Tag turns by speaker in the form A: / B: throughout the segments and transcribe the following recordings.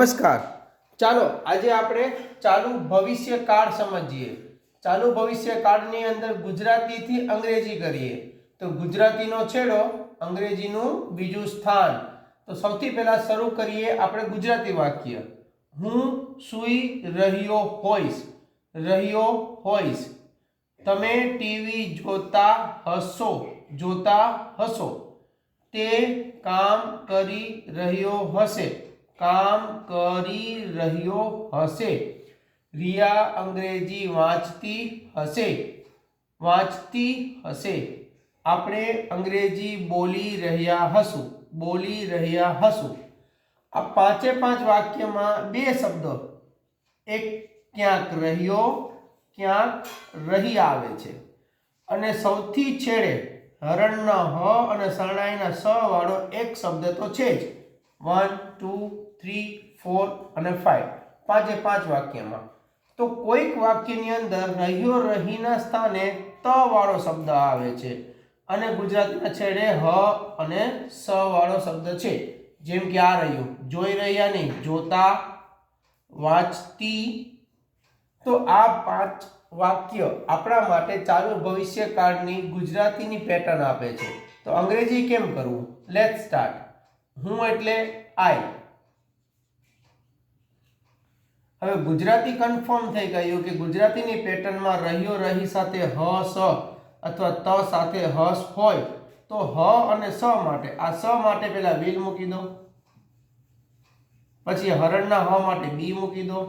A: નમસ્કાર. ચાલો, આજે આપણે ચાલુ ભવિષ્ય કાળ સમજીએ. ચાલુ ભવિષ્ય કાળની અંદર ગુજરાતીથી અંગ્રેજી કરીએ. તો ગુજરાતીનો છેડો, અંગ્રેજીનું બીજું સ્થાન. તો સૌથી પહેલાં શરૂ કરીએ આપણે ગુજરાતી વાક્ય. હું સૂઈ રહ્યો હોઈશ રહ્યો હોઈશ. તમે ટીવી જોતા હશો જોતા હશો. તે કામ કરી રહ્યો હશે. કામ કરી રહ્યો હશે. રિયા અંગ્રેજી વાંચતી હશે. વાંચતી હશે. આપણે અંગ્રેજી બોલી રહ્યા હશું. બોલી રહ્યા હશું. આ પાંચે પાંચ વાક્યમાં બે શબ્દો. એક ક્યાંક રહ્યો, ક્યાંક રહી આવે છે. અને સૌથી છેડે હરણના હ અને શરણાઈના સ વાળો એક શબ્દ તો છે જ. વન, ટુ, થ્રી, ફોર અને ફાઈવ. પાંચે પાંચ વાક્યમાં. તો કોઈક વાક્યની અંદર રહ્યો રહીના સ્થાને ત વાળો શબ્દ આવે છે અને ગુજરાતીના છેડે હ અને સ વાળો શબ્દ છે. જેમ કે આ રહ્યું. જોઈ રહ્યા નહીં, જોતા, વાંચતી. તો આ પાંચ વાક્ય આપણા માટે ચાલુ ભવિષ્યકાળની ગુજરાતીની પેટર્ન આપે છે. તો અંગ્રેજી કેમ કરવું? લેટ સ્ટાર્ટ હું એટલે આઈ હવે ગુજરાતી કન્ફર્મ થઈ ગયું કે ગુજરાતીની પેટર્નમાં રહ્યો રહી સાથે હ, સ અથવા ત સાથે હસ હોય તો હ અને સ માટે, આ સ માટે પહેલા વિલ મૂકી દો. પછી હરણના હ માટે બી મૂકી દો.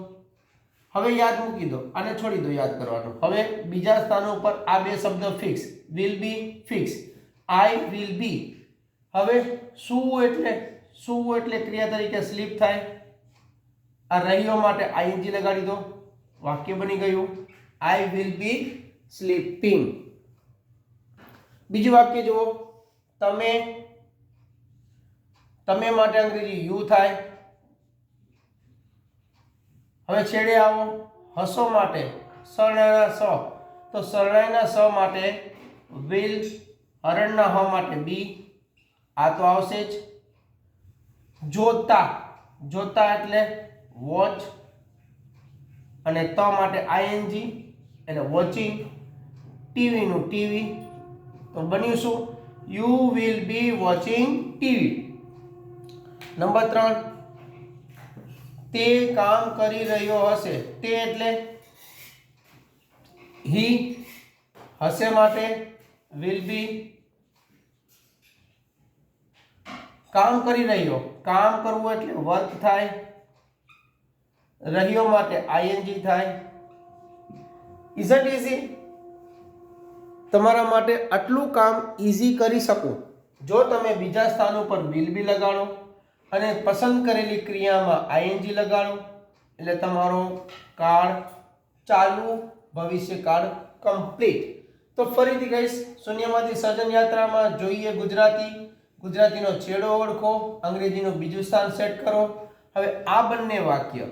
A: હવે યાદ મૂકી દો, આને છોડી દો યાદ કરવાનું. હવે બીજા સ્થાન ઉપર આ બે શબ્દ fix will be fix I will be હવે શું એટલે શું એટલે ક્રિયા તરીકે સ્લીપ થાય. આ રહ્યો માટે આઈએનજી લગાડી દો. વાક્ય બની ગયું. આઈ વિલ બી સ્લીપિંગ બીજું વાક્ય જુઓ. તમે તમે માટે અંગ્રેજી યુ થાય. હવે છેડે આવો. હસો માટે, શરણાઈના સ. તો શરણાઈના સ માટે વિલ હરણના હ માટે બી આ તો આવશે જ. જોતા જોતા એટલે વોચ અને ત માટે આઈએનજી એટલે વોચિંગ ટીવીનું ટીવી તો બન્યું શું? You will be watching TV number ત્રણ. તે કામ કરી રહ્યો હશે. તે એટલે હી હશે માટે વિલ બી કામ કરી રહ્યો. કામ કરવું એટલે વર્ક થાય. રહ્યો માટે આઈએનજી થાય. ઇઝ ઇટ ઇઝી તમારા માટે આટલું કામ ઇઝી કરી શકું. જો તમે બીજા સ્થાન ઉપર વિલ બી લગાડો અને પસંદ કરેલી ક્રિયામાં આઈએનજી લગાડો, એટલે તમારો કાળ ચાલુ, ભવિષ્ય કાળ કમ્પ્લીટ તો ફરીથી કહીશ, શૂન્યમાંથી સર્જન યાત્રામાં જોઈએ ગુજરાતી ગુજરાતીનો છેડો ઓળખો, અંગ્રેજીનું બીજું સ્થાન સેટ કરો. હવે આ બંને વાક્ય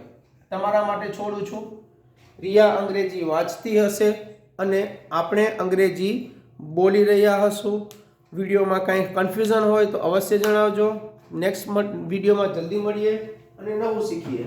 A: તમારા માટે છોડું છું. રિયા અંગ્રેજી વાંચતી હશે અને આપણે અંગ્રેજી બોલી રહ્યા હશું. વિડીયોમાં કાંઈ કન્ફ્યુઝન હોય તો અવશ્ય જણાવજો. નેક્સ્ટ વિડીયોમાં જલ્દી મળીએ અને નવું શીખીએ.